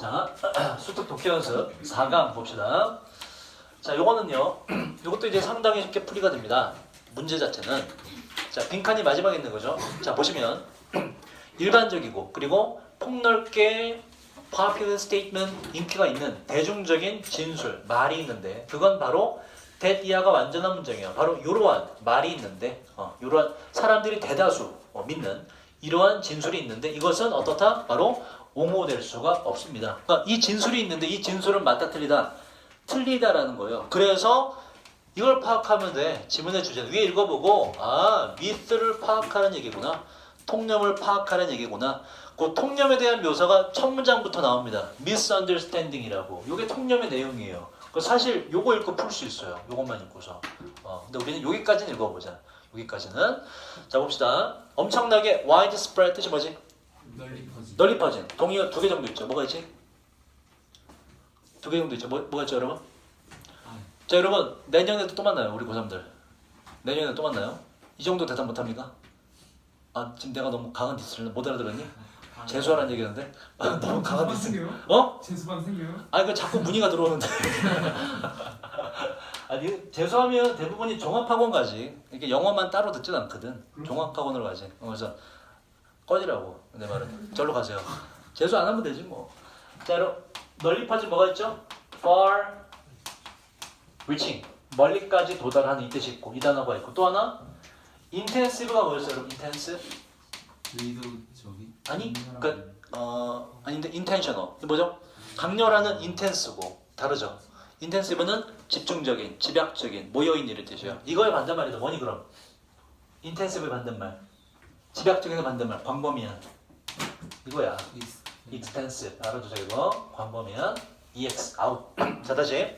자, 수특 독해 연습 4강 봅시다. 자, 요거는요. 요것도 이제 상당히 쉽게 풀이가 됩니다. 문제 자체는 자, 빈칸이 마지막에 있는 거죠. 자, 보시면 일반적이고 그리고 폭넓게 popular statement 인기가 있는 대중적인 진술 말이 있는데 그건 바로 that 이하가 완전한 문장이에요. 바로 이러한 말이 있는데 어, 이러한 사람들이 대다수 어, 믿는 이러한 진술이 있는데 이것은 어떻다? 바로 옹호될 수가 없습니다. 그러니까 이 진술이 있는데 이 진술은 맞다 틀리다 틀리다라는 거예요. 그래서 이걸 파악하면 돼. 지문의 주제는 위에 읽어보고 아 미스를 파악하는 얘기구나. 통념을 파악하는 얘기구나. 그 통념에 대한 묘사가 첫 문장부터 나옵니다. misunderstanding이라고. 이게 통념의 내용이에요. 그 사실 요거 읽고 풀 수 있어요. 요것만 읽고서. 어, 근데 우리는 여기까지는 읽어보자. 여기까지는. 자 봅시다. 엄청나게 widespread 뜻이 뭐지? 널리. 널리 퍼진. 동의어 두 개 정도 있죠. 뭐가 있지? 두 개 정도 있죠. 뭐, 뭐가 있죠 여러분? 아, 자 여러분 내년에도 또 만나요 우리 고3들 내년에 또 만나요 이 정도 대답 못 합니까? 아 지금 내가 너무 강한 디스를 못 알아들었니? 아, 재수하라는 얘기였는데 아, 너무 강한 디스 생겨요? 어? 재수반 생겨요? 아니 그 자꾸 문의가 들어오는데 아니 재수하면 대부분이 종합학원 가지 이렇게 영어만 따로 듣진 않거든 종합학원으로 가지 어, 그래서 꺼지라고 내 말은 절로 가세요 재수 안 하면 되지 뭐자 여러분 널리 퍼진 뭐가 있죠? far reaching 멀리까지 도달하는 이 뜻이 있고 이 단어가 있고 또 하나 intensive가 뭐였어요 여러분 intensive 의도적인. 아니 그 어, 아닌데 intentional 뭐죠? 강렬하는 intense고 다르죠. intensive는 집중적인, 집약적인, 모여있는 이런 뜻이에요. 이거의 반대말이죠. 뭐니 그럼? intensive의 반대말. 집약적인의 반대말. 광범위한. 이거야. extensive. 알아두세요 이거. 광범위한. ex out. 자 다시.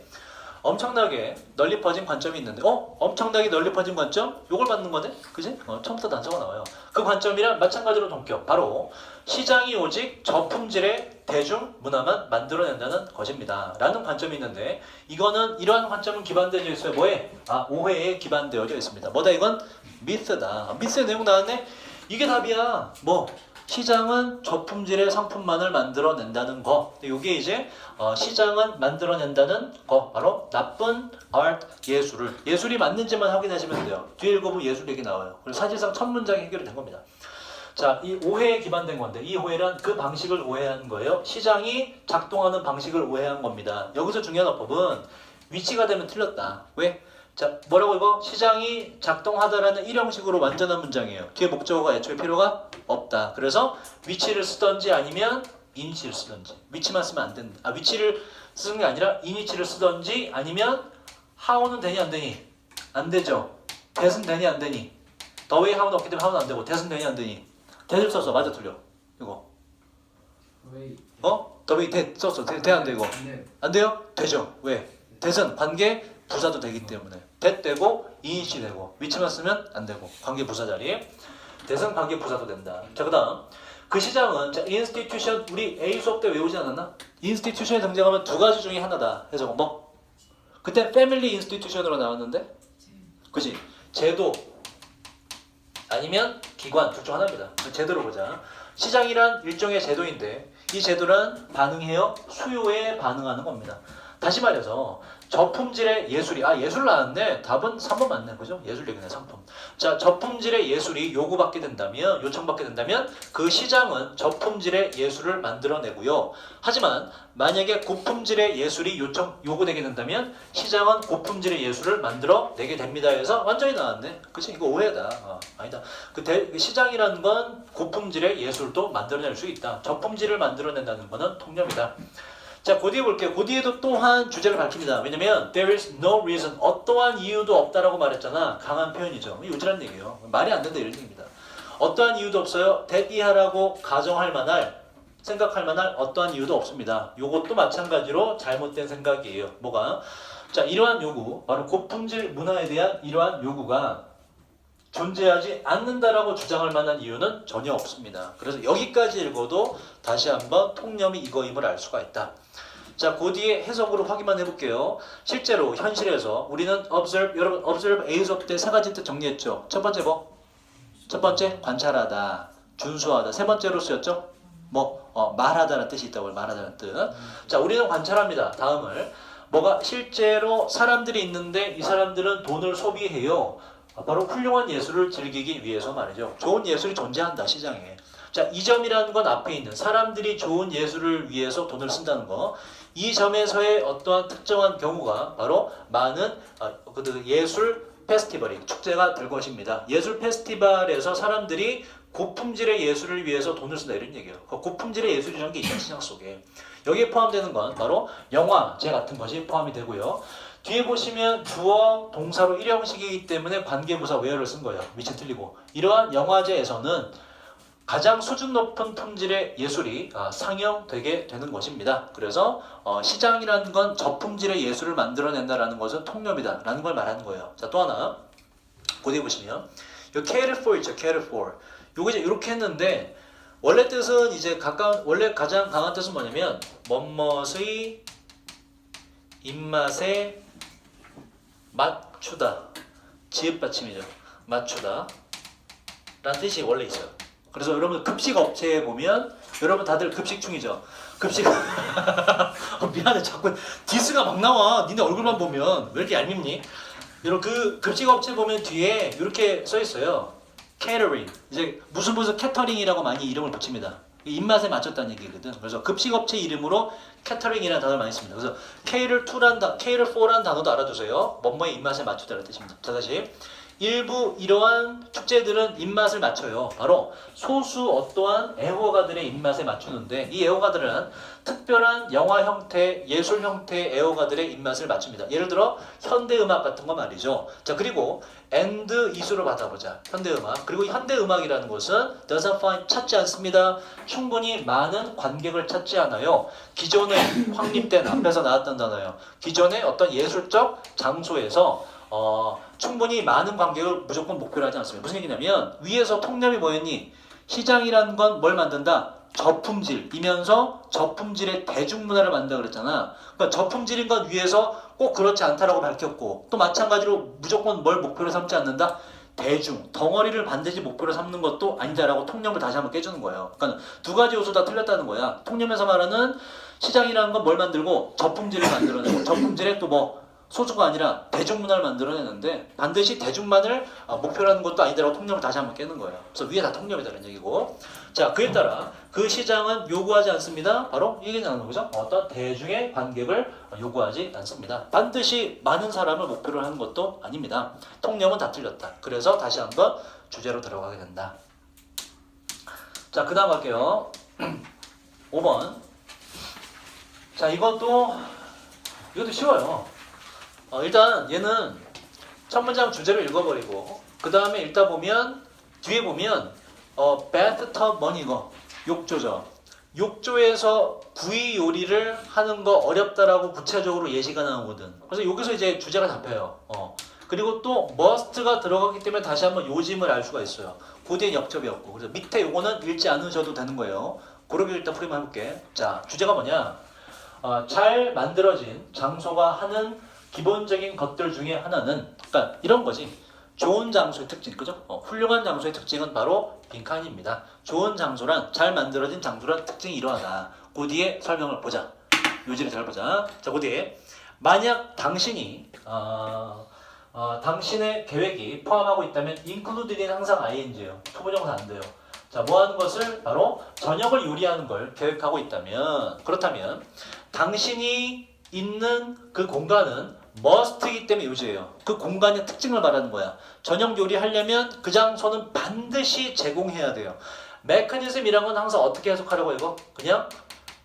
엄청나게 널리 퍼진 관점이 있는데 어? 엄청나게 널리 퍼진 관점? 요걸 받는 거네? 그지? 어, 처음부터 단서가 나와요. 그 관점이랑 마찬가지로 동격. 바로 시장이 오직 저품질의 대중 문화만 만들어낸다는 것입니다. 라는 관점이 있는데 이거는 이러한 관점은 기반되어 있어요. 뭐에? 아 오해에 기반되어져 있습니다. 뭐다 이건? 미스다. 미스의 내용 나왔네? 이게 답이야. 뭐? 시장은 저품질의 상품만을 만들어낸다는 거. 이게 이제 어, 시장은 만들어낸다는 거. 바로 나쁜 art 예술을 예술이 맞는지만 확인하시면 돼요. 뒤에 읽어보면 예술 얘기 나와요. 그래서 사실상 첫 문장이 해결이 된 겁니다. 자, 이 오해에 기반된 건데 이 오해란 그 방식을 오해한 거예요. 시장이 작동하는 방식을 오해한 겁니다. 여기서 중요한 어법은 위치가 되면 틀렸다. 왜? 자, 뭐라고 이거? 시장이 작동하다라는 일형식으로 완전한 문장이에요. 뒤에 목적어가 애초에 필요가 없다. 그래서 위치를 쓰던지 아니면 이니치를 쓰던지. 위치만 쓰면 안 된다. 아, 위치를 쓰는 게 아니라 이니치를 쓰던지 아니면 how는 되니 안 되니? 안 되죠. that은 되니 안 되니? 더웨이 how는 없기 때문에 how는 안 되고 that은 되니 안 되니? that을 썼어. 맞아 틀려. 이거. 왜? 어? 더웨이 that 썼어. that안 되고. 네. 안 돼요? 되죠. 왜? that은 관계 부사도 되기 때문에 that 되고 이니시 되고 위치만 쓰면 안 되고 관계 부사 자리에 that은 관계 부사도 된다. 자 그다음 그 시장은 자 institution 우리 A 수업 때 외우지 않았나? institution에 등장하면 두 가지 중에 하나다. 해서 뭐? 그때 family institution으로 나왔는데, 그지? 제도 아니면 기관 둘 중 하나입니다. 그 제도로 보자. 시장이란 일종의 제도인데 이 제도란 반응해요 수요에 반응하는 겁니다. 다시 말해서 저품질의 예술이 아 예술 나왔네. 답은 3번 맞네. 그죠? 예술 얘기네 상품. 자 저품질의 예술이 요구받게 된다면 요청받게 된다면 그 시장은 저품질의 예술을 만들어내고요. 하지만 만약에 고품질의 예술이 요청 요구되게 된다면 시장은 고품질의 예술을 만들어내게 됩니다. 해서 완전히 나왔네. 그치? 이거 오해다. 어, 아니다. 그 대- 그 시장이라는 건 고품질의 예술도 만들어낼 수 있다. 저품질을 만들어낸다는 거는 통념이다 자, 그 뒤에 볼게요. 그 뒤에도 또한 주제를 밝힙니다. 왜냐면 there is no reason 어떠한 이유도 없다라고 말했잖아. 강한 표현이죠. 요지란 얘기예요. 말이 안 된다 이런 얘기입니다. 어떠한 이유도 없어요. 대비하라고 가정할 만할 생각할 만할 어떠한 이유도 없습니다. 요것도 마찬가지로 잘못된 생각이에요. 뭐가? 자, 이러한 요구, 바로 고품질 문화에 대한 이러한 요구가 존재하지 않는다라고 주장할 만한 이유는 전혀 없습니다. 그래서 여기까지 읽어도 다시 한번 통념이 이거임을 알 수가 있다. 자, 그 뒤에 해석으로 확인만 해볼게요. 실제로 현실에서 우리는 observe, 여러분 observe A 수업 때 세 가지 뜻 정리했죠. 첫 번째 뭐? 첫 번째 관찰하다, 준수하다. 세 번째로 쓰였죠? 뭐 어, 말하다는 뜻이 있다고 말하다는 뜻. 자, 우리는 관찰합니다. 다음을 뭐가 실제로 사람들이 있는데 이 사람들은 돈을 소비해요. 아, 바로 훌륭한 예술을 즐기기 위해서 말이죠. 좋은 예술이 존재한다 시장에. 자, 이 점이라는 건 앞에 있는 사람들이 좋은 예술을 위해서 돈을 쓴다는 거. 이 점에서의 어떠한 특정한 경우가 바로 많은 아, 그 예술 페스티벌이 축제가 될 것입니다. 예술 페스티벌에서 사람들이 고품질의 예술을 위해서 돈을 쓴다 이런 얘기예요. 그 고품질의 예술이라는 게 있잖아요 시장 속에. 여기에 포함되는 건 바로 영화제 같은 것이 포함이 되고요. 뒤에 보시면 주어 동사로 일형식이기 때문에 관계부사 where를 쓴 거예요. 위치 틀리고. 이러한 영화제에서는 가장 수준 높은 품질의 예술이 아, 상영되게 되는 것입니다. 그래서 어, 시장이라는 건 저품질의 예술을 만들어낸다라는 것은 통념이다라는 걸 말하는 거예요. 자, 또 하나 고대 보시면 요 cater for 있죠. cater for. 요거 이제 이렇게 했는데 원래 뜻은 이제 가까운 원래 가장 강한 뜻은 뭐냐면 멋멋의 입맛에 맞추다. 지읒 받침이죠. 맞추다. 라는 뜻이 원래 있어요. 그래서 여러분 급식 업체에 보면 여러분 다들 급식충이죠. 급식 어, 미안해 자꾸 디스가 막 나와. 니네 얼굴만 보면 왜 이렇게 얄밉니? 여러분 그 급식 업체 보면 뒤에 이렇게 써 있어요. catering 이제 무슨 무슨 캐터링이라고 많이 이름을 붙입니다. 입맛에 맞췄다는 얘기거든. 그래서 급식 업체 이름으로 캐터링이라는 단어를 많이 씁니다. 그래서 cater to란 단, cater for란 단어도 알아두세요. 뭐뭐의 입맛에 맞추다라는 뜻입니다. 자 다시 일부 이러한 축제들은 입맛을 맞춰요. 바로 소수 어떠한 애호가들의 입맛에 맞추는데 이 애호가들은 특별한 영화 형태, 예술 형태의 애호가들의 입맛을 맞춥니다. 예를 들어 현대 음악 같은 거 말이죠. 자 그리고 and 이수로 받아보자. 현대 음악. 그리고 이 현대 음악이라는 것은 find 찾지 않습니다. 충분히 많은 관객을 찾지 않아요. 기존에 확립된 앞에서 나왔던 단어예요. 기존의 어떤 예술적 장소에서 어, 충분히 많은 관객을 무조건 목표로 하지 않습니다. 무슨 얘기냐면 위에서 통념이 뭐였니? 시장이라는 건 뭘 만든다? 저품질이면서 저품질의 대중문화를 만든다 그랬잖아. 그러니까 저품질인 건 위에서 꼭 그렇지 않다라고 밝혔고 또 마찬가지로 무조건 뭘 목표로 삼지 않는다? 대중, 덩어리를 반드시 목표로 삼는 것도 아니다라고 통념을 다시 한번 깨주는 거예요. 그러니까 두 가지 요소 다 틀렸다는 거야. 통념에서 말하는 시장이라는 건 뭘 만들고 저품질을 만들어내고 저품질에 또뭐 소수가 아니라 대중문화를 만들어내는데 반드시 대중만을 아, 목표로 하는 것도 아니다라고 통념을 다시 한번 깨는 거예요. 그래서 위에 다 통념이다는 얘기고. 자, 그에 따라 그 시장은 요구하지 않습니다. 바로 이게 나오는 거죠. 어떤 대중의 관객을 요구하지 않습니다. 반드시 많은 사람을 목표로 하는 것도 아닙니다. 통념은 다 틀렸다. 그래서 다시 한번 주제로 들어가게 된다. 자, 그 다음 갈게요. 5번. 자, 이것도, 이것도 쉬워요. 어, 일단 얘는 첫 문장 주제를 읽어버리고, 그 다음에 읽다 보면, 뒤에 보면, 어, bathtub 뭐니 이거? 욕조죠. 욕조에서 구이 요리를 하는 거 어렵다라고 구체적으로 예시가 나오거든. 그래서 여기서 이제 주제가 잡혀요. 어. 그리고 또 must가 들어가기 때문에 다시 한번 요짐을 알 수가 있어요. 고대엔 역접이 없고. 그래서 밑에 요거는 읽지 않으셔도 되는 거예요. 그러게 일단 풀이만 해볼게. 자, 주제가 뭐냐? 어, 잘 만들어진 장소가 하는 기본적인 것들 중에 하나는, 그러니까 이런 거지. 좋은 장소의 특징, 그죠? 어, 훌륭한 장소의 특징은 바로 빈칸입니다. 좋은 장소란 잘 만들어진 장소란 특징이 이러하다. 그 뒤에 설명을 보자. 요지를 잘 보자. 자, 그 뒤에 만약 당신이 어, 어, 당신의 계획이 포함하고 있다면 include는 항상 ing예요. 투부정사 안 돼요. 자, 뭐 하는 것을 바로 저녁을 요리하는 걸 계획하고 있다면 그렇다면 당신이 있는 그 공간은 must이기 때문에 요지예요. 그 공간의 특징을 말하는 거야. 저녁 요리 하려면 그 장소는 반드시 제공해야 돼요. 메커니즘이란 건 항상 어떻게 해석하려고 이거? 그냥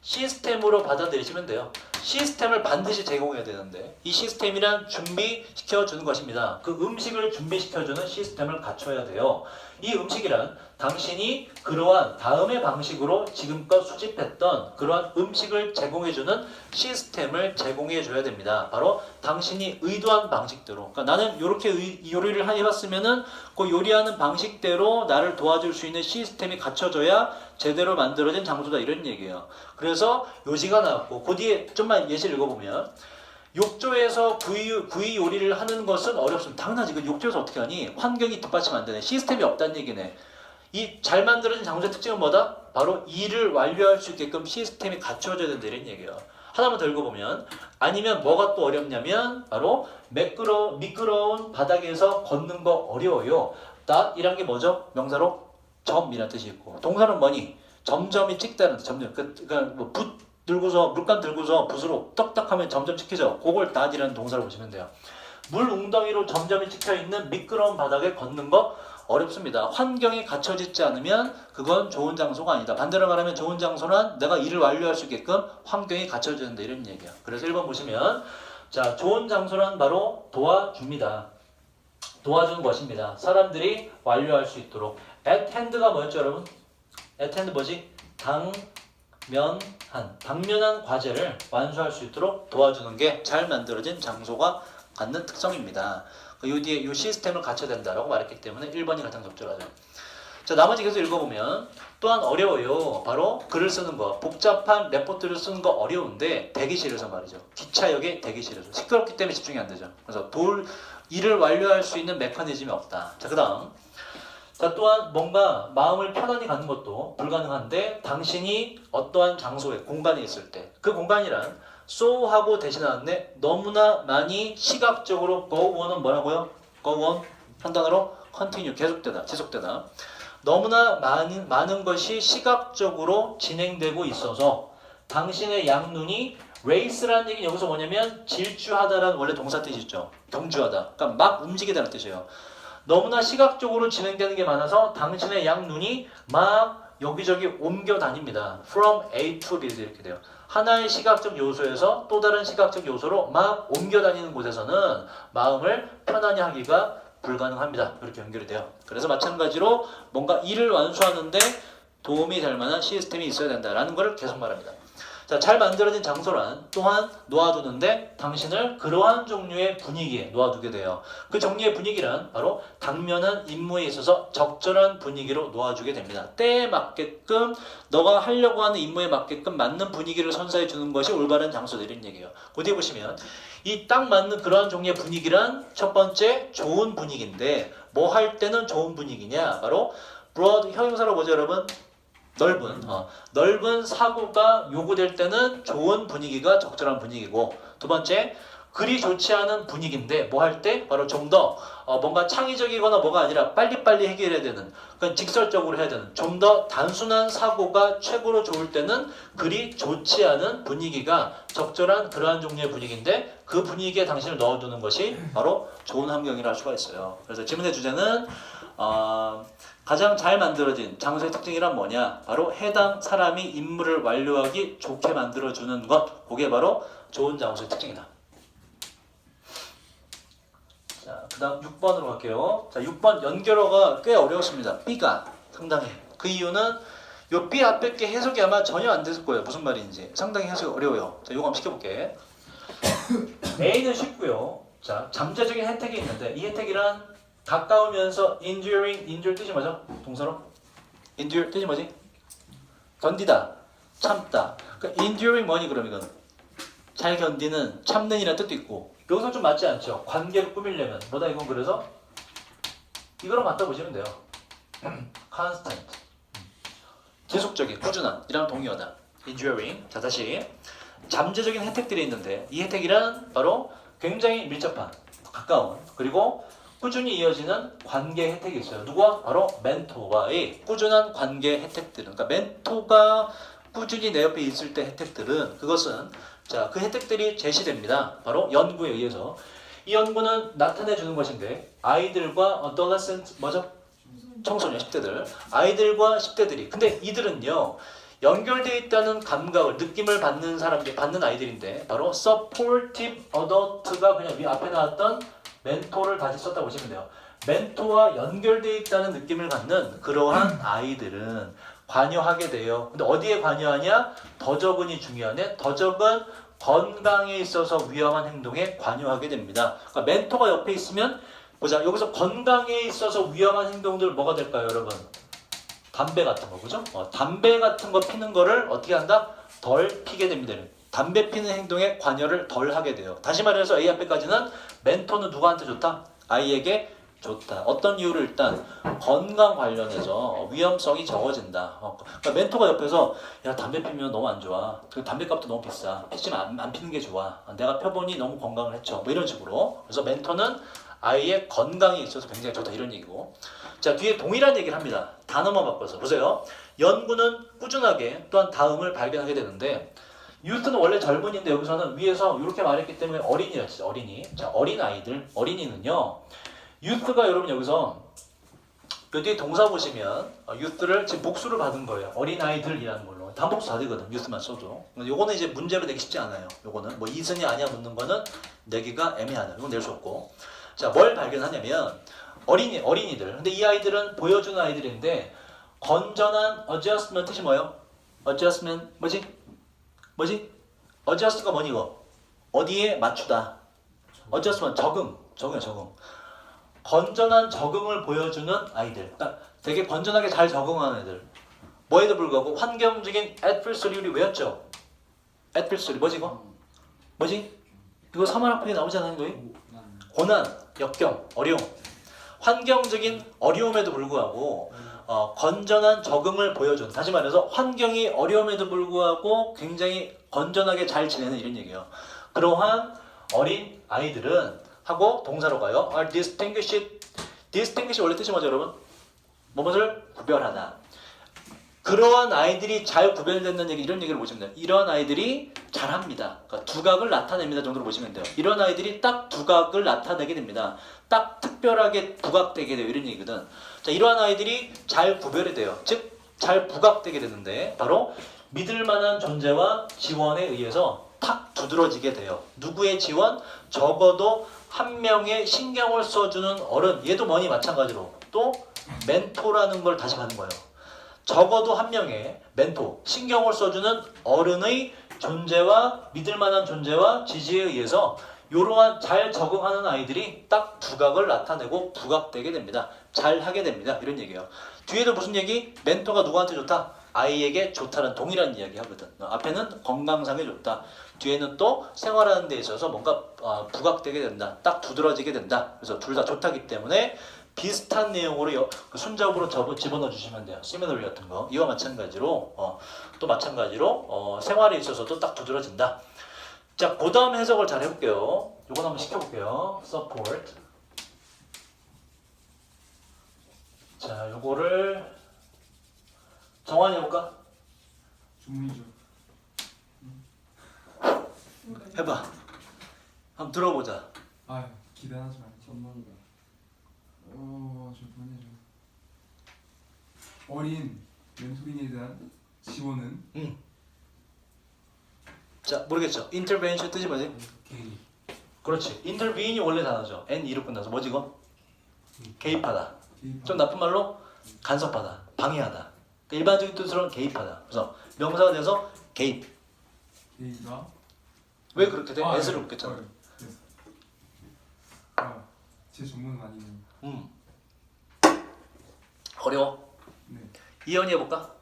시스템으로 받아들이시면 돼요. 시스템을 반드시 제공해야 되는데 이 시스템이란 준비시켜 주는 것입니다. 그 음식을 준비시켜 주는 시스템을 갖춰야 돼요. 이 음식이란 당신이 그러한 다음의 방식으로 지금껏 수집했던 그러한 음식을 제공해 주는 시스템을 제공해 줘야 됩니다. 바로 당신이 의도한 방식대로. 그러니까 나는 이렇게 요리를 해봤으면은 그 요리하는 방식대로 나를 도와줄 수 있는 시스템이 갖춰져야 제대로 만들어진 장소다 이런 얘기예요. 그래서 요지가 나왔고 그 뒤에 좀만 예시를 읽어보면 욕조에서 구이, 구이 요리를 하는 것은 어렵습니다. 당연하지. 그 욕조에서 어떻게 하니? 환경이 뒷받침 안 되네. 시스템이 없다는 얘기네. 이 잘 만들어진 장소의 특징은 뭐다? 바로 일을 완료할 수 있게끔 시스템이 갖춰져야 된다 이런 얘기예요. 하나만 더 읽어보면 아니면 뭐가 또 어렵냐면 바로 매끄러 미끄러운 바닥에서 걷는 거 어려워요. that이란 게 뭐죠? 명사로 점이라는 뜻이 있고 동사는 뭐니? 점점이 찍다는 뜻, 점점 그, 그러니까 뭐 붓 들고서 물감 들고서 붓으로 떡떡하면 점점 찍히죠. 그걸 that이라는 동사로 보시면 돼요. 물 웅덩이로 점점이 찍혀 있는 미끄러운 바닥에 걷는 거 어렵습니다. 환경이 갖춰지지 않으면 그건 좋은 장소가 아니다. 반대로 말하면 좋은 장소는 내가 일을 완료할 수 있게끔 환경이 갖춰져야 된다 이런 얘기야. 그래서 1번 보시면 자 좋은 장소는 바로 도와줍니다. 도와주는 것입니다. 사람들이 완료할 수 있도록 at hand가 뭐였죠 여러분? at hand 뭐지? 당면한 당면한 과제를 완수할 수 있도록 도와주는 게 잘 만들어진 장소가 갖는 특성입니다. 그요 뒤에 요 시스템을 갖춰야 된다라고 말했기 때문에 1번이 가장 적절하죠. 자 나머지 계속 읽어보면 또한 어려워요. 바로 글을 쓰는 거 복잡한 레포트를 쓰는 거 어려운데 대기실에서 말이죠. 기차역의 대기실에서 시끄럽기 때문에 집중이 안 되죠. 그래서 돌 일을 완료할 수 있는 메커니즘이 없다. 자 그 다음 자 또한 뭔가 마음을 편안히 갖는 것도 불가능한데 당신이 어떠한 장소에 공간에 있을 때 그 공간이란 so 하고 대신하는데 너무나 많이 시각적으로 go on은 뭐라고요? go on 한 단어로 continue 계속되다 지속되다. 너무나 많은 많은 것이 시각적으로 진행되고 있어서 당신의 양눈이 race라는 얘기는 여기서 뭐냐면 질주하다라는 원래 동사 뜻이 있죠. 경주하다. 그러니까 막 움직이다는 뜻이에요 너무나 시각적으로 진행되는 게 많아서 당신의 양 눈이 막 여기저기 옮겨 다닙니다. From A to B 이렇게 돼요. 하나의 시각적 요소에서 또 다른 시각적 요소로 막 옮겨 다니는 곳에서는 마음을 편안히 하기가 불가능합니다. 이렇게 연결이 돼요. 그래서 마찬가지로 뭔가 일을 완수하는데 도움이 될 만한 시스템이 있어야 된다라는 것을 계속 말합니다. 자, 잘 만들어진 장소란 또한 놓아두는데 당신을 그러한 종류의 분위기에 놓아두게 돼요. 그 종류의 분위기란 바로 당면한 임무에 있어서 적절한 분위기로 놓아주게 됩니다. 때에 맞게끔 너가 하려고 하는 임무에 맞게끔 맞는 분위기를 선사해 주는 것이 올바른 장소들인 얘기예요. 어디 보시면 이 딱 맞는 그러한 종류의 분위기란 첫 번째 좋은 분위기인데 뭐 할 때는 좋은 분위기냐? 바로 broad 형용사로 뭐죠, 여러분? 넓은 어, 넓은 사고가 요구될 때는 좋은 분위기가 적절한 분위기고 두 번째 그리 좋지 않은 분위기인데 뭐 할 때 바로 좀더 어, 뭔가 창의적이거나 뭐가 아니라 빨리빨리 해결해야 되는 그건 직설적으로 해야 되는 좀 더 단순한 사고가 최고로 좋을 때는 그리 좋지 않은 분위기가 적절한 그러한 종류의 분위기인데 그 분위기에 당신을 넣어두는 것이 바로 좋은 환경이라 할 수가 있어요. 그래서 질문의 주제는 어, 가장 잘 만들어진 장소의 특징이란 뭐냐? 바로 해당 사람이 임무를 완료하기 좋게 만들어주는 것. 그게 바로 좋은 장소의 특징이다. 자, 그 다음 6번으로 갈게요. 자, 6번 연결어가 꽤 어려웠습니다. B가 상당히. 그 이유는 요 B 앞에 게 해석이 아마 전혀 안 됐을 거예요. 무슨 말인지. 상당히 해석이 어려워요. 자, 요거 한번 시켜볼게. A는 쉽고요. 자, 잠재적인 혜택이 있는데 이 혜택이란 가까우면서 enduring, endure 뜻이 뭐죠? 동사로? endure 뜻이 뭐지? 견디다, 참다. 그러니까 enduring 뭐니 그럼 이건? 잘 견디는, 참는 이라는 뜻도 있고 여기서 좀 맞지 않죠? 관계를 꾸미려면 뭐다 이건 그래서 이거랑 맞다 보시면 돼요. constant, 지속적인, 꾸준한 이랑 동의어다. enduring. 자 다시 잠재적인 혜택들이 있는데 이 혜택이란 바로 굉장히 밀접한, 가까운 그리고 꾸준히 이어지는 관계 혜택이 있어요. 누구와? 바로 멘토와의 꾸준한 관계 혜택들은 그러니까 멘토가 꾸준히 내 옆에 있을 때 혜택들은 그것은 자 그 혜택들이 제시됩니다. 바로 연구에 의해서 이 연구는 나타내 주는 것인데 아이들과 adolescent 뭐죠? 청소년 10대들 아이들과 10대들이 근데 이들은요 연결되어 있다는 감각을 느낌을 받는 사람들 받는 아이들인데 바로 supportive adult가 그냥 위 앞에 나왔던 멘토를 다시 썼다 고 보시면 돼요. 멘토와 연결되어 있다는 느낌을 갖는 그러한 아이들은 관여하게 돼요. 근데 어디에 관여하냐? 더 적은이 중요하네. 더 적은 건강에 있어서 위험한 행동에 관여하게 됩니다. 그러니까 멘토가 옆에 있으면 보자. 여기서 건강에 있어서 위험한 행동들 뭐가 될까요, 여러분? 담배 같은 거 그죠? 어, 담배 같은 거 피는 거를 어떻게 한다? 덜 피게 됩니다. 담배 피는 행동에 관여를 덜 하게 돼요. 다시 말해서 A 앞에까지는 멘토는 누구한테 좋다? 아이에게 좋다. 어떤 이유를 일단 건강 관련해서 위험성이 적어진다. 어, 그러니까 멘토가 옆에서 야 담배 피면 너무 안 좋아. 그 담배값도 너무 비싸. 피지만 안, 안 피는 게 좋아. 내가 펴보니 너무 건강을 해쳐. 뭐 이런 식으로. 그래서 멘토는 아이의 건강에 있어서 굉장히 좋다 이런 얘기고. 자 뒤에 동일한 얘기를 합니다. 단어만 바꿔서 보세요. 연구는 꾸준하게 또한 다음을 발견하게 되는데 유스는 원래 젊은이인데 여기서는 위에서 이렇게 말했기 때문에 어린이였지 어린이. 자 어린 아이들 어린이는요. 유스가 여러분 여기서 요 뒤에 동사 보시면 어, 유스를 지금 복수를 받은 거예요. 어린 아이들이라는 걸로 단복수 다 되거든. 유스만 써도. 요거는 이제 문제로 내기 쉽지 않아요. 요거는 뭐 이승이 아니야 묻는 거는 내기가 애매하다. 이건 낼 수 없고. 자 뭘 발견하냐면 어린이 어린이들. 근데 이 아이들은 보여주는 아이들인데 건전한 adjustment 뜻이 뭐예요? adjustment 뭐지? 뭐지? adjust가 뭐니 이거? 어디에 맞추다. adjustment 적응. 적응이야 적응. 건전한 적응을 보여주는 아이들. 그러니까 되게 건전하게 잘 적응하는 애들. 뭐에도 불구하고 환경적인 adversary를 외웠죠. adversary 뭐지 이거? 뭐지? 이거 3월 학평에 나오잖아요. 거의. 난 고난, 역경, 어려움. 환경적인 어려움에도 불구하고 어, 건전한 적응을 보여준. 다시 말해서 환경이 어려움에도 불구하고 굉장히 건전하게 잘 지내는 이런 얘기예요. 그러한 어린 아이들은 하고 동사로 가요. are distinguished. distinguish 원래 뜻이 뭐죠, 여러분? 무엇을 구별하다. 그러한 아이들이 잘 구별된다는 얘기 이런 얘기를 보시면 돼요. 이런 아이들이 잘합니다. 그러니까 두각을 나타냅니다 정도로 보시면 돼요. 이런 아이들이 딱 두각을 나타내게 됩니다. 딱 특별하게 부각되게 돼요. 이런 얘기거든. 자, 이러한 아이들이 잘 구별이 돼요. 즉, 잘 부각되게 되는데 바로 믿을 만한 존재와 지원에 의해서 탁 두드러지게 돼요. 누구의 지원? 적어도 한 명의 신경을 써주는 어른. 얘도 뭐니 마찬가지로 또 멘토라는 걸 다시 받는 거예요. 적어도 한 명의 멘토, 신경을 써주는 어른의 존재와 믿을 만한 존재와 지지에 의해서 이러한 잘 적응하는 아이들이 딱 두각을 나타내고 부각되게 됩니다. 잘 하게 됩니다. 이런 얘기예요. 뒤에도 무슨 얘기? 멘토가 누구한테 좋다? 아이에게 좋다는 동일한 이야기 하거든. 어, 앞에는 건강상에 좋다. 뒤에는 또 생활하는 데 있어서 뭔가 어, 부각되게 된다. 딱 두드러지게 된다. 그래서 둘 다 좋다기 때문에 비슷한 내용으로 여- 그 순접으로 접어 집어넣어 주시면 돼요. 시미널 같은 거. 이와 마찬가지로 어, 또 마찬가지로 어, 생활에 있어서도 딱 두드러진다. 자, 그 다음 해석을 잘 해볼게요. 요건 한번 시켜볼게요. support. 자, 요거를 정환이 해볼까? 중리죠. 해봐. 한번 들어보자. 아 기대하지 말고 전문가. 어 잠깐만요. 어린 멘토링에 대한 지원은 음. 자, 모르겠죠? intervention 뜻이 뭐지? 개입. 그렇지. intervene이 원래 단어죠. n 이로 끝나서 뭐지 이거? 개입하다. 개입. 좀 나쁜 말로 간섭하다, 방해하다. 그러니까 일반적인 뜻으로는 개입하다. 그래서 명사가 돼서 개입. 개입가. 왜 그렇게 돼? 아, s를. 어, 네. 아, 제 전문은 아니네요. 음. 어려워. 네. 이현이 해볼까?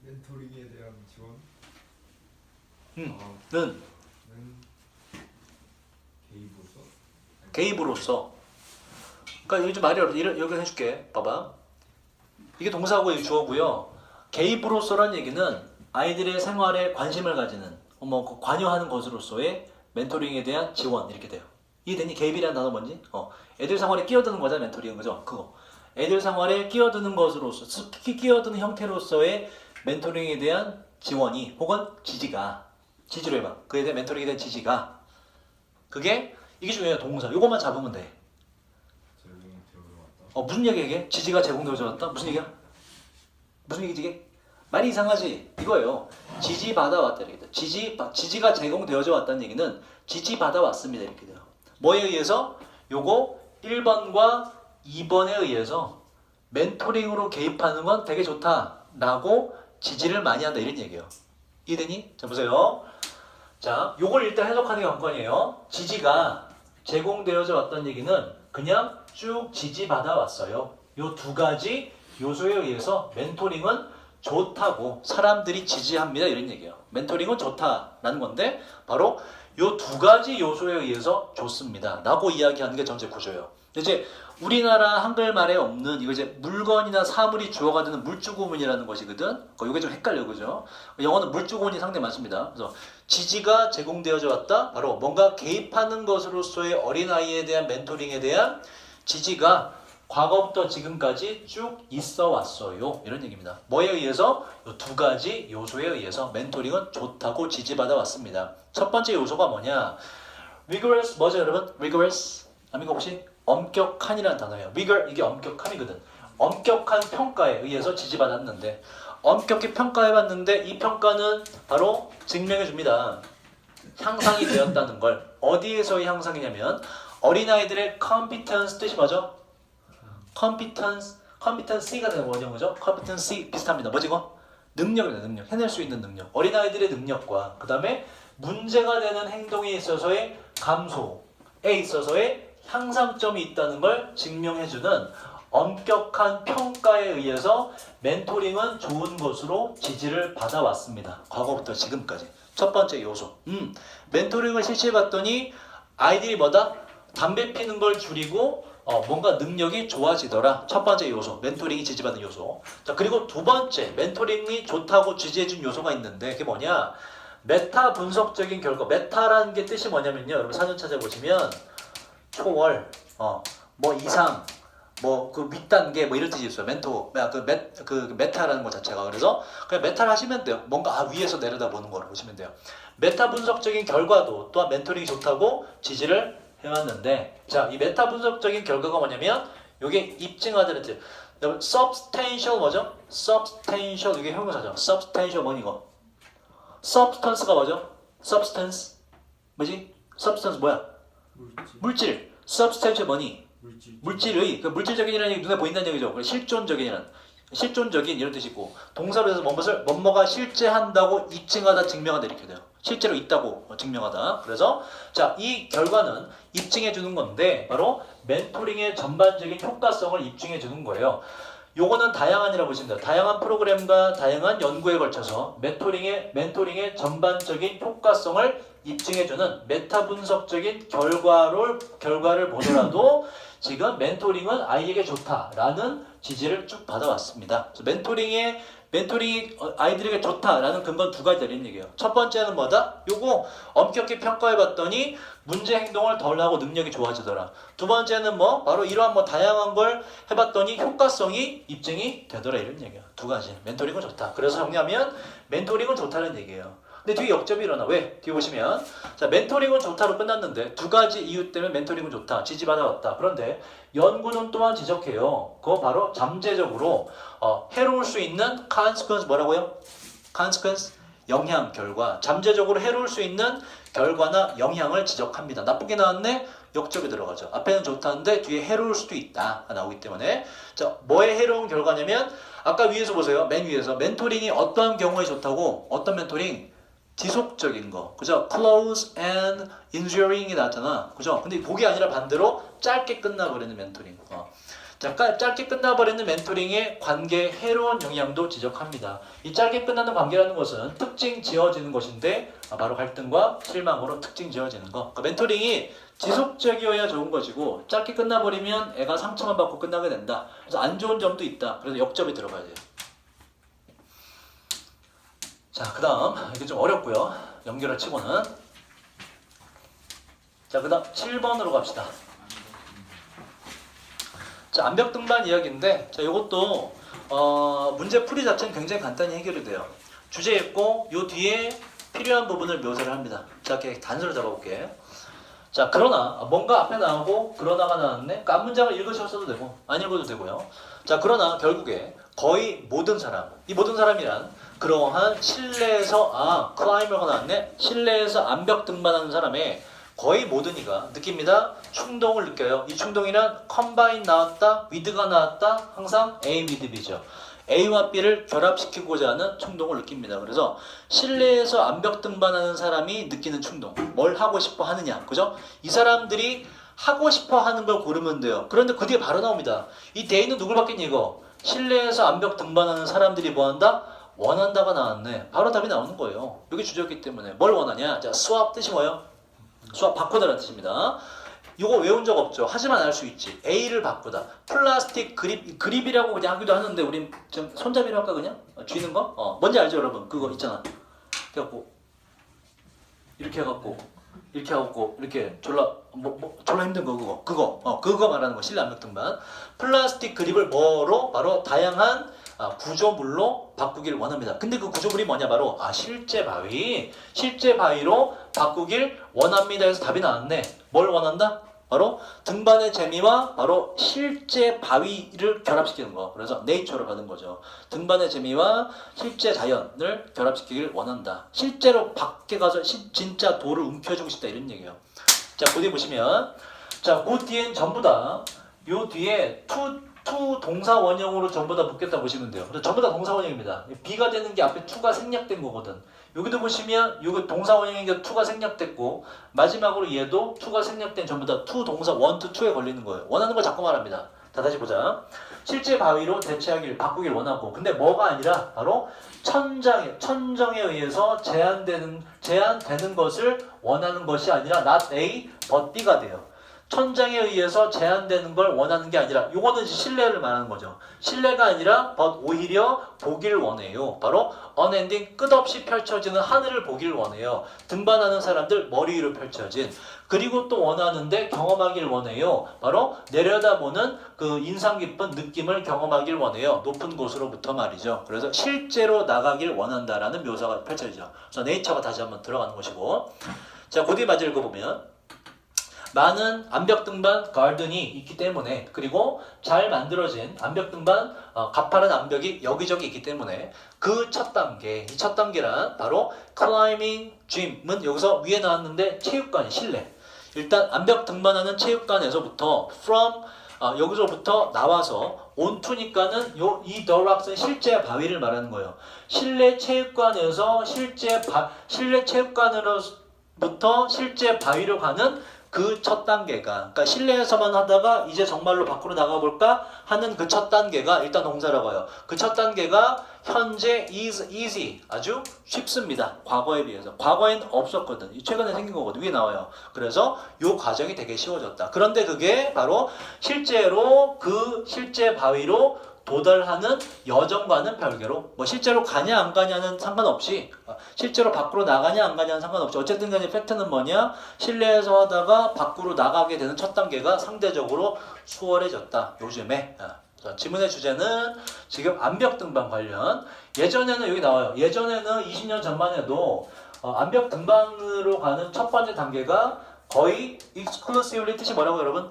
멘토링에 대한 지원 음. 어, 는는 개입으로서 개입으로서. 그러니까 여기 좀 말이 어려. 이런 여기 해줄게. 봐봐. 이게 동사고 이 주어고요. 개입으로서란 얘기는 아이들의 생활에 관심을 가지는, 뭐그 관여하는 것으로서의 멘토링에 대한 지원 이렇게 돼요. 이해되니? 개입이라는 단어 뭔지? 어, 애들 생활에 끼어드는 거잖아 멘토링 그죠? 그거. 애들 생활에 끼어드는 것으로서, 특히 끼어드는 형태로서의 멘토링에 대한 지원이 혹은 지지가 지지로 해봐. 그에 대한 멘토링에 대한 지지가 그게 이게 중요해요 동사. 요것만 잡으면 돼. 어 무슨 얘기 이게? 지지가 제공되어져 왔다? 무슨 얘기야? 무슨 얘기지 이게? 말이 이상하지? 이거예요. 지지 받아 왔다 이렇게 돼. 지지 받- 지지가 제공되어져 왔다는 얘기는 지지 받아 왔습니다 이렇게 돼요. 뭐에 의해서? 요거 1번과 2번에 의해서 멘토링으로 개입하는 건 되게 좋다 라고 지지를 많이 한다 이런 얘기예요. 이해되니? 자 보세요. 자, 요걸 일단 해석하는 게 관건이에요. 지지가 제공되어져 왔다는 얘기는 그냥 쭉 지지받아 왔어요. 요 두 가지 요소에 의해서 멘토링은 좋다고 사람들이 지지합니다. 이런 얘기예요. 멘토링은 좋다라는 건데 바로 요 두 가지 요소에 의해서 좋습니다. 라고 이야기하는 게 전체 구조예요. 이제 우리나라 한글말에 없는 이거 이제 물건이나 사물이 주어가 되는 물주구문이라는 것이거든. 어, 이게 좀 헷갈려 그죠? 영어는 물주구문이 상당히 많습니다. 그래서 지지가 제공되어져 왔다. 바로 뭔가 개입하는 것으로서의 어린 아이에 대한 멘토링에 대한 지지가 과거부터 지금까지 쭉 있어 왔어요. 이런 얘기입니다. 뭐에 의해서? 이두 가지 요소에 의해서 멘토링은 좋다고 지지받아 왔습니다. 첫 번째 요소가 뭐냐? rigorous 뭐죠 여러분? rigorous 아미가 혹시 엄격한이라는 단어예요. rigor 이게 엄격함이거든. 엄격한 평가에 의해서 지지받았는데 엄격히 평가해봤는데 이 평가는 바로 증명해 줍니다. 향상이 되었다는 걸 어디에서의 향상이냐면 어린아이들의 competence 뜻이 뭐죠? Competence, competency가 되는 원형어죠. competency 비슷합니다. 뭐지 이거? 능력입니다. 능력. 해낼 수 있는 능력. 어린아이들의 능력과 그 다음에 문제가 되는 행동에 있어서의 감소에 있어서의 향상점이 있다는 걸 증명해주는 엄격한 평가에 의해서 멘토링은 좋은 것으로 지지를 받아왔습니다. 과거부터 지금까지. 첫 번째 요소. 음, 멘토링을 실시해봤더니 아이들이 뭐다? 담배 피는 걸 줄이고 어, 뭔가 능력이 좋아지더라. 첫 번째 요소, 멘토링이 지지받는 요소. 자, 그리고 두 번째, 멘토링이 좋다고 지지해준 요소가 있는데 그게 뭐냐? 메타 분석적인 결과. 메타라는 게 뜻이 뭐냐면요. 여러분 사전 찾아보시면 초월, 어, 뭐 이상, 뭐그 윗단계 뭐 이런 뜻이 있어요. 멘토, 그, 메, 그 메타라는 것 자체가. 그래서 그냥 메타를 하시면 돼요. 뭔가 아, 위에서 내려다보는 거로 보시면 돼요. 메타 분석적인 결과도 또한 멘토링이 좋다고 지지를 해왔는데 자, 이 메타 분석적인 결과가 뭐냐면 요게 입증하다는 뜻. 여러분 substantial 뭐죠? substantial 이게 형용사죠. substantial 뭐니 이거? substance가 뭐죠? substance 뭐지? substance 뭐야? 물질. 물질. substantial 뭐니? 물질. 물질의 그 물질적인이라는 얘기 눈에 보인다는 얘기죠. 실존적인이라는 실존적인 이런 뜻이고 동사로 해서 뭐뭐가 실제한다고 입증하다 증명하다 이렇게 돼요. 실제로 있다고 증명하다. 그래서 자 이 결과는 입증해 주는 건데 바로 멘토링의 전반적인 효과성을 입증해 주는 거예요. 요거는 다양한이라고 보시면 돼요. 다양한 프로그램과 다양한 연구에 걸쳐서 멘토링의 멘토링의 전반적인 효과성을 입증해주는 메타 분석적인 결과를 결과를 보더라도 지금 멘토링은 아이에게 좋다라는 지지를 쭉 받아왔습니다. 멘토링의 멘토링이 어, 아이들에게 좋다라는 근거는 두 가지 되는 얘기예요. 첫 번째는 뭐다? 요거 엄격히 평가해봤더니 문제 행동을 덜 하고 능력이 좋아지더라. 두 번째는 뭐 바로 이러한 뭐 다양한 걸 해봤더니 효과성이 입증이 되더라 이런 얘기야. 두 가지. 멘토링은 좋다. 그래서 정리하면 멘토링은 좋다는 얘기예요. 근데 뒤에 역점이 일어나. 왜? 뒤에 보시면 자 멘토링은 좋다로 끝났는데 두 가지 이유 때문에 멘토링은 좋다. 지지받아왔다. 그런데 연구는 또한 지적해요. 그거 바로 잠재적으로 어, 해로울 수 있는 consequence 뭐라고요? consequence 영향 결과 잠재적으로 해로울 수 있는 결과나 영향을 지적합니다. 나쁘게 나왔네 역접이 들어가죠. 앞에는 좋다는데 뒤에 해로울 수도 있다 나오기 때문에 자 뭐의 해로운 결과냐면 아까 위에서 보세요. 맨 위에서 멘토링이 어떠한 경우에 좋다고 어떤 멘토링 지속적인 거 그죠? close and enduring이 나왔잖아 그죠? 근데 그게 아니라 반대로 짧게 끝나버리는 멘토링 어. 자, 깔- 짧게 끝나버리는 멘토링의 관계에 해로운 영향도 지적합니다. 이 짧게 끝나는 관계라는 것은 특징 지어지는 것인데 아, 바로 갈등과 실망으로 특징 지어지는 거. 그러니까 멘토링이 지속적이어야 좋은 것이고 짧게 끝나버리면 애가 상처만 받고 끝나게 된다. 그래서 안 좋은 점도 있다. 그래서 역점이 들어가야 돼요. 자, 그 다음 이게 좀 어렵고요. 연결을 치고는 자, 그 다음 7번으로 갑시다. 자, 암벽 등반 이야기인데, 자, 이것도 어, 문제 풀이 자체는 굉장히 간단히 해결이 돼요. 주제 있고 요 뒤에 필요한 부분을 묘사를 합니다. 자, 이렇게 단서를 잡아볼게. 자, 그러나 뭔가 앞에 나오고 그러나가 나왔네. 깐 문장을 읽으셨어도 되고 안 읽어도 되고요. 자, 그러나 결국에 거의 모든 사람, 이 모든 사람이란 그러한 실내에서 아 클라이머가 나왔네. 실내에서 암벽 등반하는 사람의 거의 모든 이가 느낍니다. 충동을 느껴요. 이 충동이란 컴바인 나왔다, 위드가 나왔다, 항상 A with B죠. A와 B를 결합시키고자 하는 충동을 느낍니다. 그래서 실내에서 암벽 등반하는 사람이 느끼는 충동, 뭘 하고 싶어 하느냐, 그죠? 이 사람들이 하고 싶어 하는 걸 고르면 돼요. 그런데 그 뒤에 바로 나옵니다. 이 대인은 누굴 받겠니 이거? 실내에서 암벽 등반하는 사람들이 뭐 한다? 원한다가 나왔네. 바로 답이 나오는 거예요. 여기 주제였기 때문에 뭘 원하냐? 자, 수압 뜻이 뭐예요? 수압 바꾸다라는 뜻입니다. 이거 외운 적 없죠. 하지만 알 수 있지. A를 바꾸다. 플라스틱 그립 그립이라고 그냥 하기도 하는데 우린 좀 손잡이로 할까 그냥? 어, 쥐는 거? 어, 뭔지 알죠, 여러분? 그거 있잖아. 그래갖고 이렇게 해갖고 이렇게 하고 이렇게 졸라 뭐, 뭐 졸라 힘든 거 그거 그거 어 그거 말하는 거 실내 압력 등반 플라스틱 그립을 뭐로 바로 다양한 아, 구조물로 바꾸길 원합니다. 근데 그 구조물이 뭐냐 바로 아 실제 바위 실제 바위로 바꾸길 원합니다. 해서 답이 나왔네. 뭘 원한다? 바로 등반의 재미와 바로 실제 바위를 결합시키는 거. 그래서 네이처를 받은 거죠. 등반의 재미와 실제 자연을 결합시키길 원한다. 실제로 밖에 가서 시- 진짜 돌을 움켜쥐고 싶다 이런 얘기예요. 자, 그 뒤에 보시면 자, 그 뒤엔 전부 다 요 뒤에 투, 투 동사 원형으로 전부 다 붙겠다 보시면 돼요. 그래서 전부 다 동사 원형입니다. B가 되는 게 앞에 투가 생략된 거거든. 여기도 보시면 요거 동사 원형인데 투가 생략됐고 마지막으로 얘도 투가 생략된 전부 다투 동사 원, 투, 투에 걸리는 거예요. 원하는 걸 자꾸 말합니다. 다 다시 보자. 실제 바위로 대체하길 바꾸길 원하고 근데 뭐가 아니라 바로 천장에 천정에 의해서 제한되는 제한되는 것을 원하는 것이 아니라 not A but B가 돼요. 천장에 의해서 제한되는 걸 원하는 게 아니라 이제 신뢰를 말하는 거죠. 신뢰가 아니라 오히려 보길 원해요. 바로 unending 끝없이 펼쳐지는 하늘을 보길 원해요. 등반하는 사람들 머리 위로 펼쳐진 그리고 또 원하는데 경험하길 원해요. 바로 내려다보는 그 인상 깊은 느낌을 경험하길 원해요. 높은 곳으로부터 말이죠. 그래서 실제로 나가길 원한다라는 묘사가 펼쳐지죠. 그래서 네이처가 다시 한번 들어가는 것이고 자, 고디 맞을 읽어보면 많은 암벽 등반 가든이 있기 때문에 그리고 잘 만들어진 암벽 등반 어, 가파른 암벽이 여기저기 있기 때문에 그 첫 단계 이 첫 단계란 바로 클라이밍 gym은 여기서 위에 나왔는데 체육관 실내 일단 암벽 등반하는 체육관에서부터 from 어, 여기서부터 나와서 온투니까는 요 이 더락스는 실제 바위를 말하는 거예요. 실내 체육관에서 실제 바 실내 체육관으로부터 실제 바위로 가는 그 첫 단계가 그러니까 실내에서만 하다가 이제 정말로 밖으로 나가 볼까 하는 그 첫 단계가 일단 동사라고 해요. 그 첫 단계가 현재 is easy 아주 쉽습니다. 과거에 비해서 과거엔 없었거든. 최근에 생긴 거거든. 위에 나와요. 그래서 요 과정이 되게 쉬워졌다. 그런데 그게 바로 실제로 그 실제 바위로 도달하는 여정과는 별개로 뭐 실제로 가냐 안 가냐는 상관없이 어, 실제로 밖으로 나가냐 안 가냐는 상관없이 어쨌든 간에 팩트는 뭐냐 실내에서 하다가 밖으로 나가게 되는 첫 단계가 상대적으로 수월해졌다 요즘에 어. 자, 지문의 주제는 지금 암벽 등반 관련 예전에는 여기 나와요 예전에는 20년 전만 해도 어, 암벽 등반으로 가는 첫 번째 단계가 거의 exclusively 뜻이 뭐라고 여러분?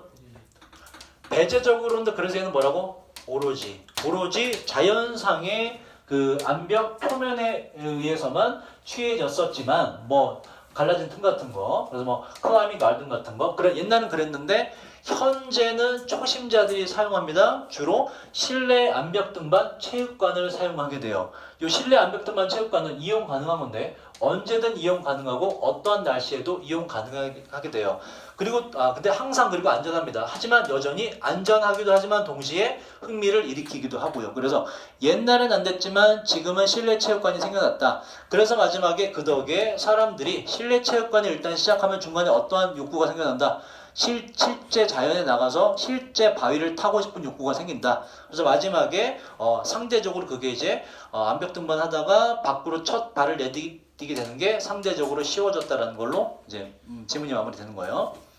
배제적으로는 그래서 얘는 뭐라고? 오로지 오로지 자연상의 그 암벽 표면에 의해서만 취해졌었지만 뭐 갈라진 틈 같은 거 그래서 뭐 클라이밍 가든 같은 거 그래 옛날은 그랬는데 현재는 초심자들이 사용합니다. 주로 실내 암벽 등반 체육관을 사용하게 돼요. 이 실내 암벽 등반 체육관은 이용 가능한 건데 언제든 이용 가능하고 어떠한 날씨에도 이용 가능하게 돼요. 그리고 아 근데 항상 그리고 안전합니다. 하지만 여전히 안전하기도 하지만 동시에 흥미를 일으키기도 하고요. 그래서 옛날엔 안 됐지만 지금은 실내 체육관이 생겨났다. 그래서 마지막에 그 덕에 사람들이 실내 체육관이 일단 시작하면 중간에 어떠한 욕구가 생겨난다. 실, 실제 자연에 나가서 실제 바위를 타고 싶은 욕구가 생긴다. 그래서 마지막에 어, 상대적으로 그게 이제 어, 암벽 등반 하다가 밖으로 첫 발을 내디게 되는 게 상대적으로 쉬워졌다라는 걸로 이제 음, 지문이 마무리되는 거예요.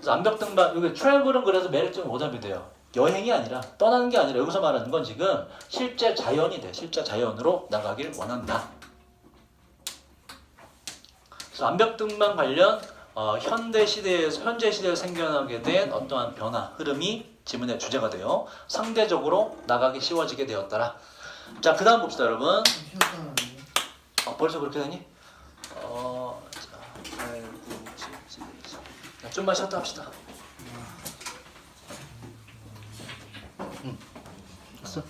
그래서 암벽 등반 여기 트래블은 그래서 매력적인 오답이 돼요. 여행이 아니라 떠나는 게 아니라 여기서 말하는 건 지금 실제 자연이 돼. 실제 자연으로 나가길 원한다. 그래서 암벽 등반 관련 어, 현대 시대에서 현재 시대에 생겨나게 된 어떠한 변화 흐름이 지문의 주제가 되어 상대적으로 나가기 쉬워지게 되었더라. 자, 그다음 봅시다, 여러분. 어, 벌써 그렇게 되니? 어, 자, 8, 9, 10, 11, 12. 자, 좀만 쉬었다 합시다. 응. 됐어?